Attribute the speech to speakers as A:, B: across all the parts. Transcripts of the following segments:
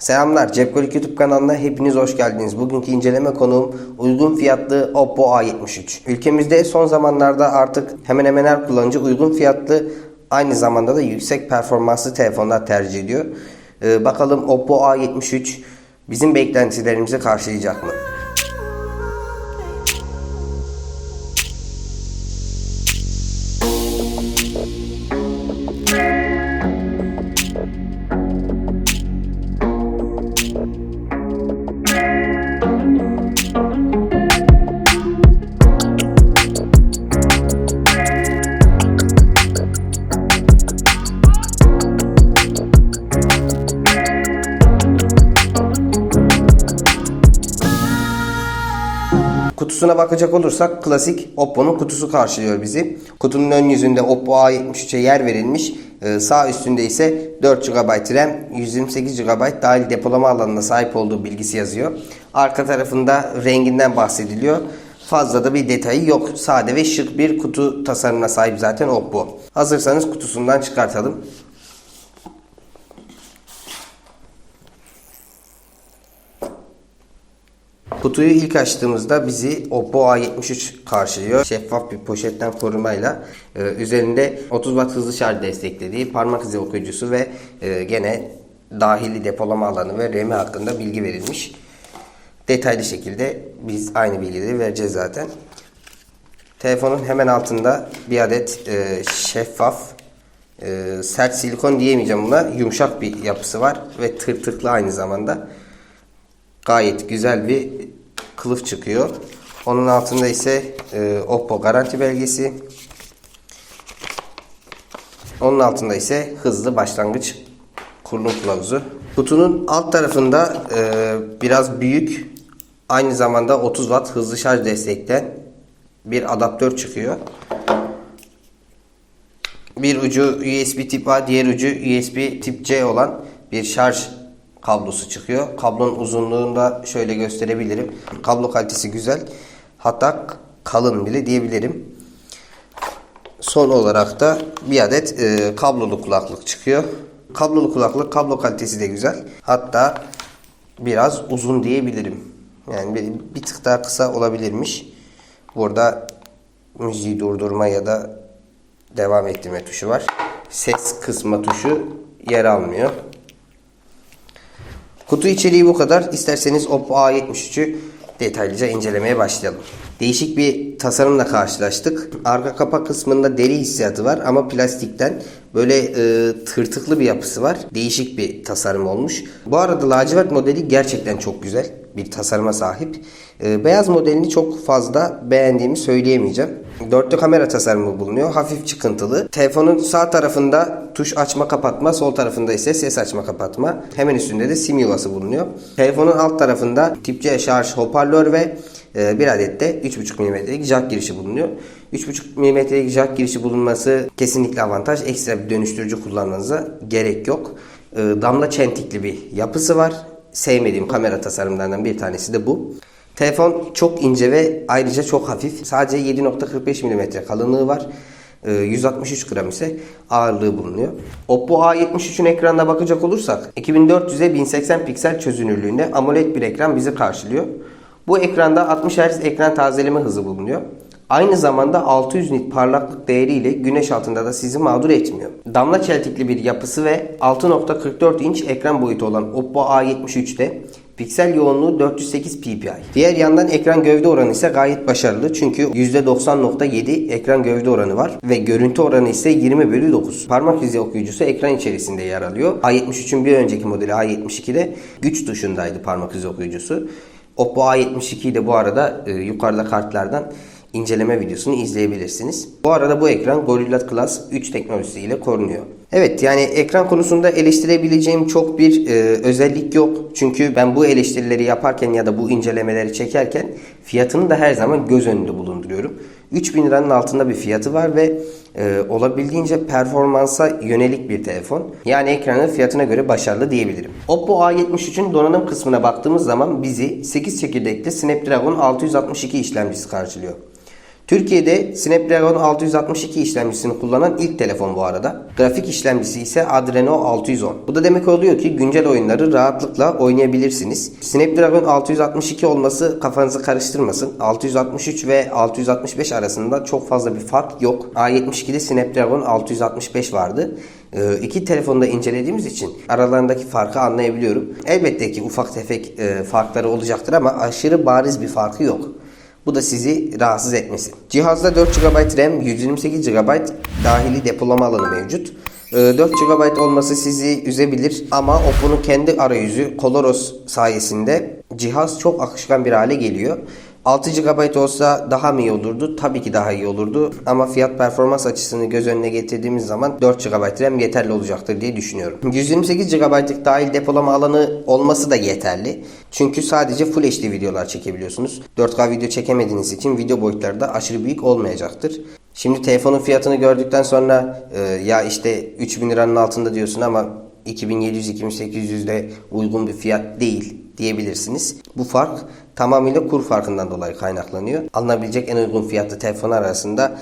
A: Selamlar, Cepkolik YouTube kanalına hepiniz hoş geldiniz. Bugünkü inceleme konuğum uygun fiyatlı Oppo A73. Ülkemizde son zamanlarda artık hemen hemen her kullanıcı uygun fiyatlı aynı zamanda da yüksek performanslı telefonlar tercih ediyor. Ee, bakalım Oppo A73 bizim beklentilerimizi karşılayacak mı? Kutusuna bakacak olursak klasik Oppo'nun kutusu karşılıyor bizi. Kutunun ön yüzünde Oppo A73'e yer verilmiş. Ee, sağ üstünde ise 4 GB RAM, 128 GB dahil depolama alanına sahip olduğu bilgisi yazıyor. Arka tarafında renginden bahsediliyor. Fazla da bir detayı yok. Sade ve şık bir kutu tasarımına sahip zaten Oppo. Hazırsanız kutusundan çıkartalım. Kutuyu ilk açtığımızda bizi Oppo A73 karşılıyor. Şeffaf bir poşetten korumayla e, üzerinde 30 Watt hızlı şarj desteklediği parmak izi okuyucusu ve e, gene dahili depolama alanı ve RAM'i hakkında bilgi verilmiş. Detaylı şekilde biz aynı bilgileri vereceğiz zaten. Telefonun hemen altında bir adet e, şeffaf e, sert silikon diyemeyeceğim buna yumuşak bir yapısı var ve tırtıklı aynı zamanda gayet güzel bir kılıf çıkıyor. Onun altında ise e, Oppo garanti belgesi. Onun altında ise hızlı başlangıç kurulum kılavuzu. Kutunun alt tarafında e, biraz büyük aynı zamanda 30 watt hızlı şarj destekleyen bir adaptör çıkıyor. Bir ucu USB tip A, diğer ucu USB tip C olan bir şarj kablosu çıkıyor. Kablonun uzunluğunu da şöyle gösterebilirim. Kablo kalitesi güzel. Hatta kalın bile diyebilirim. Son olarak da bir adet e, kablolu kulaklık çıkıyor. Kablolu kulaklık kablo kalitesi de güzel. Hatta biraz uzun diyebilirim. Yani bir, bir tık daha kısa olabilirmiş. Burada müziği durdurma ya da devam ettirme tuşu var. Ses kısma tuşu yer almıyor. Kutu içeriği bu kadar. İsterseniz Oppo A73'ü detaylıca incelemeye başlayalım. Değişik bir tasarımla karşılaştık. Arka kapak kısmında deri hissiyatı var ama plastikten böyle e, tırtıklı bir yapısı var. Değişik bir tasarım olmuş. Bu arada lacivert modeli gerçekten çok güzel bir tasarıma sahip. E, beyaz modelini çok fazla beğendiğimi söyleyemeyeceğim. Dörtlü kamera tasarımı bulunuyor. Hafif çıkıntılı. Telefonun sağ tarafında tuş açma kapatma, sol tarafında ise ses açma kapatma. Hemen üstünde de sim yuvası bulunuyor. Telefonun alt tarafında tip C şarj hoparlör ve e, bir adet de 3.5 mm'lik jack girişi bulunuyor. 3.5 mm'lik jack girişi bulunması kesinlikle avantaj. Ekstra bir dönüştürücü kullanmanıza gerek yok. E, damla çentikli bir yapısı var. Sevmediğim kamera tasarımlarından bir tanesi de bu. Telefon çok ince ve ayrıca çok hafif. Sadece 7.45 mm kalınlığı var. 163 gram ise ağırlığı bulunuyor. Oppo A73'ün ekranına bakacak olursak 2400'e 1080 piksel çözünürlüğünde AMOLED bir ekran bizi karşılıyor. Bu ekranda 60 Hz ekran tazeleme hızı bulunuyor. Aynı zamanda 600 nit parlaklık değeriyle güneş altında da sizi mağdur etmiyor. Damla çeltikli bir yapısı ve 6.44 inç ekran boyutu olan Oppo A73'te piksel yoğunluğu 408 ppi. Diğer yandan ekran gövde oranı ise gayet başarılı çünkü %90.7 ekran gövde oranı var ve görüntü oranı ise 20 bölü 9. Parmak izi okuyucusu ekran içerisinde yer alıyor. A73'ün bir önceki modeli A72'de güç tuşundaydı parmak izi okuyucusu. Oppo A72'yi de bu arada e, yukarıda kartlardan inceleme videosunu izleyebilirsiniz. Bu arada bu ekran Gorilla Glass 3 teknolojisiyle korunuyor. Evet yani ekran konusunda eleştirebileceğim çok bir e, özellik yok. Çünkü ben bu eleştirileri yaparken ya da bu incelemeleri çekerken fiyatını da her zaman göz önünde bulunduruyorum. 3000 liranın altında bir fiyatı var ve e, olabildiğince performansa yönelik bir telefon. Yani ekranın fiyatına göre başarılı diyebilirim. Oppo A73'ün donanım kısmına baktığımız zaman bizi 8 çekirdekli Snapdragon 662 işlemcisi karşılıyor. Türkiye'de Snapdragon 662 işlemcisini kullanan ilk telefon bu arada. Grafik işlemcisi ise Adreno 610. Bu da demek oluyor ki güncel oyunları rahatlıkla oynayabilirsiniz. Snapdragon 662 olması kafanızı karıştırmasın. 663 ve 665 arasında çok fazla bir fark yok. A72'de Snapdragon 665 vardı. Ee, iki telefonu da incelediğimiz için aralarındaki farkı anlayabiliyorum. Elbette ki ufak tefek e, farkları olacaktır ama aşırı bariz bir farkı yok. Bu da sizi rahatsız etmesin. Cihazda 4 GB RAM, 128 GB dahili depolama alanı mevcut. Ee, 4 GB olması sizi üzebilir ama Oppo'nun kendi arayüzü Coloros sayesinde cihaz çok akışkan bir hale geliyor. 6 GB olsa daha mı iyi olurdu? Tabii ki daha iyi olurdu. Ama fiyat performans açısını göz önüne getirdiğimiz zaman 4 GB RAM yeterli olacaktır diye düşünüyorum. 128 GB'lık dahil depolama alanı olması da yeterli. Çünkü sadece Full HD videolar çekebiliyorsunuz. 4K video çekemediğiniz için video boyutları da aşırı büyük olmayacaktır. Şimdi telefonun fiyatını gördükten sonra e, ya işte 3000 liranın altında diyorsun ama 2700-2800 de uygun bir fiyat değil diyebilirsiniz. Bu fark tamamıyla kur farkından dolayı kaynaklanıyor. Alınabilecek en uygun fiyatlı telefon arasında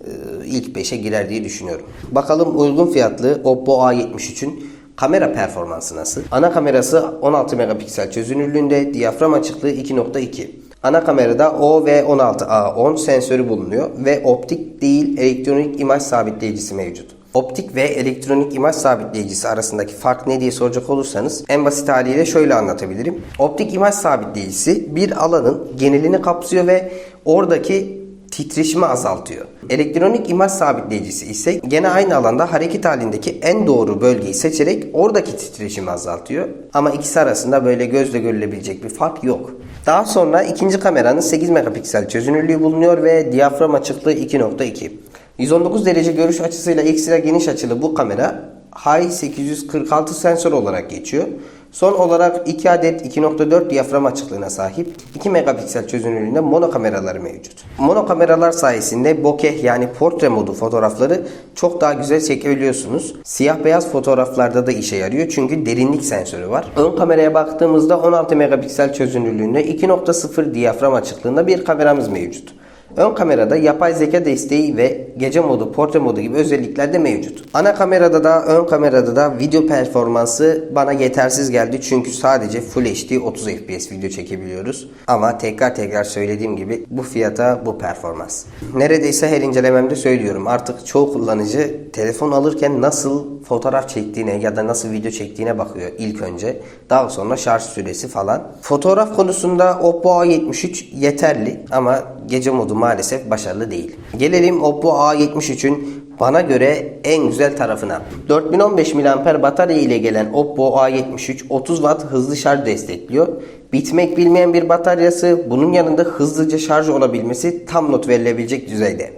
A: e, ilk 5'e girer diye düşünüyorum. Bakalım uygun fiyatlı Oppo A73'ün kamera performansı nasıl? Ana kamerası 16 megapiksel çözünürlüğünde, diyafram açıklığı 2.2. Ana kamerada O ve 16A10 sensörü bulunuyor ve optik değil elektronik imaj sabitleyicisi mevcut. Optik ve elektronik imaj sabitleyicisi arasındaki fark ne diye soracak olursanız en basit haliyle şöyle anlatabilirim. Optik imaj sabitleyicisi bir alanın genelini kapsıyor ve oradaki titreşimi azaltıyor. Elektronik imaj sabitleyicisi ise gene aynı alanda hareket halindeki en doğru bölgeyi seçerek oradaki titreşimi azaltıyor. Ama ikisi arasında böyle gözle görülebilecek bir fark yok. Daha sonra ikinci kameranın 8 megapiksel çözünürlüğü bulunuyor ve diyafram açıklığı 2.2. 119 derece görüş açısıyla ekstra geniş açılı bu kamera High 846 sensör olarak geçiyor. Son olarak 2 adet 2.4 diyafram açıklığına sahip 2 megapiksel çözünürlüğünde mono kameraları mevcut. Mono kameralar sayesinde bokeh yani portre modu fotoğrafları çok daha güzel çekebiliyorsunuz. Siyah beyaz fotoğraflarda da işe yarıyor çünkü derinlik sensörü var. Ön kameraya baktığımızda 16 megapiksel çözünürlüğünde 2.0 diyafram açıklığında bir kameramız mevcut. Ön kamerada yapay zeka desteği ve gece modu, portre modu gibi özellikler de mevcut. Ana kamerada da ön kamerada da video performansı bana yetersiz geldi. Çünkü sadece Full HD 30 FPS video çekebiliyoruz. Ama tekrar tekrar söylediğim gibi bu fiyata bu performans. Neredeyse her incelememde söylüyorum. Artık çoğu kullanıcı telefon alırken nasıl fotoğraf çektiğine ya da nasıl video çektiğine bakıyor ilk önce. Daha sonra şarj süresi falan. Fotoğraf konusunda Oppo A73 yeterli ama gece modu maalesef başarılı değil. Gelelim Oppo A73'ün bana göre en güzel tarafına. 4015 mAh batarya ile gelen Oppo A73 30 Watt hızlı şarj destekliyor. Bitmek bilmeyen bir bataryası bunun yanında hızlıca şarj olabilmesi tam not verilebilecek düzeyde.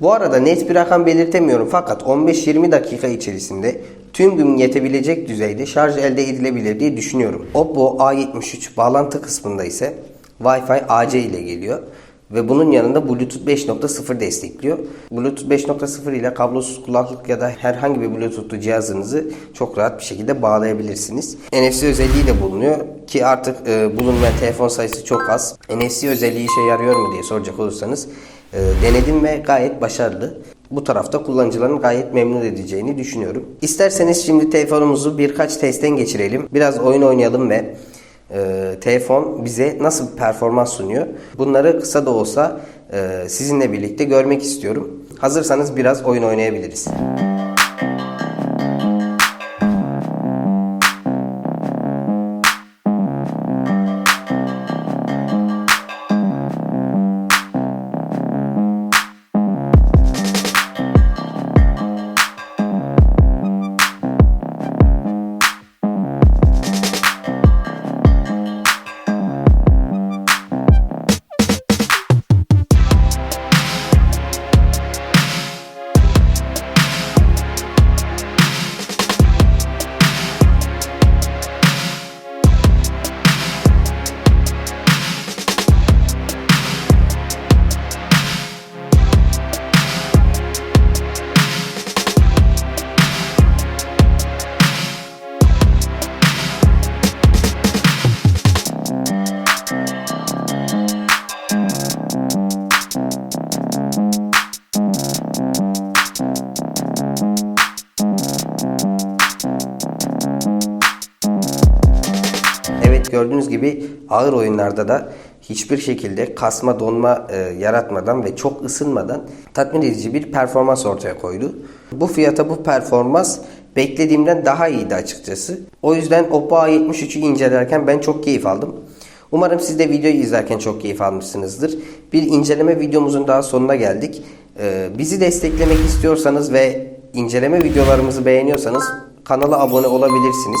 A: Bu arada net bir rakam belirtemiyorum fakat 15-20 dakika içerisinde tüm gün yetebilecek düzeyde şarj elde edilebilir diye düşünüyorum. Oppo A73 bağlantı kısmında ise Wi-Fi AC ile geliyor. Ve bunun yanında Bluetooth 5.0 destekliyor. Bluetooth 5.0 ile kablosuz kulaklık ya da herhangi bir Bluetooth'lu cihazınızı çok rahat bir şekilde bağlayabilirsiniz. NFC özelliği de bulunuyor ki artık e, bulunmayan telefon sayısı çok az. NFC özelliği işe yarıyor mu diye soracak olursanız e, denedim ve gayet başarılı. Bu tarafta kullanıcıların gayet memnun edeceğini düşünüyorum. İsterseniz şimdi telefonumuzu birkaç testten geçirelim. Biraz oyun oynayalım ve e, telefon bize nasıl bir performans sunuyor. Bunları kısa da olsa e, sizinle birlikte görmek istiyorum. Hazırsanız biraz oyun oynayabiliriz. Gördüğünüz gibi ağır oyunlarda da hiçbir şekilde kasma donma e, yaratmadan ve çok ısınmadan tatmin edici bir performans ortaya koydu. Bu fiyata bu performans beklediğimden daha iyiydi açıkçası. O yüzden Oppo A73'ü incelerken ben çok keyif aldım. Umarım siz de videoyu izlerken çok keyif almışsınızdır. Bir inceleme videomuzun daha sonuna geldik. Ee, bizi desteklemek istiyorsanız ve inceleme videolarımızı beğeniyorsanız kanala abone olabilirsiniz.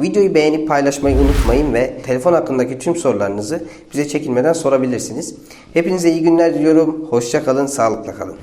A: Videoyu beğenip paylaşmayı unutmayın ve telefon hakkındaki tüm sorularınızı bize çekinmeden sorabilirsiniz. Hepinize iyi günler diliyorum. Hoşça kalın, sağlıkla kalın.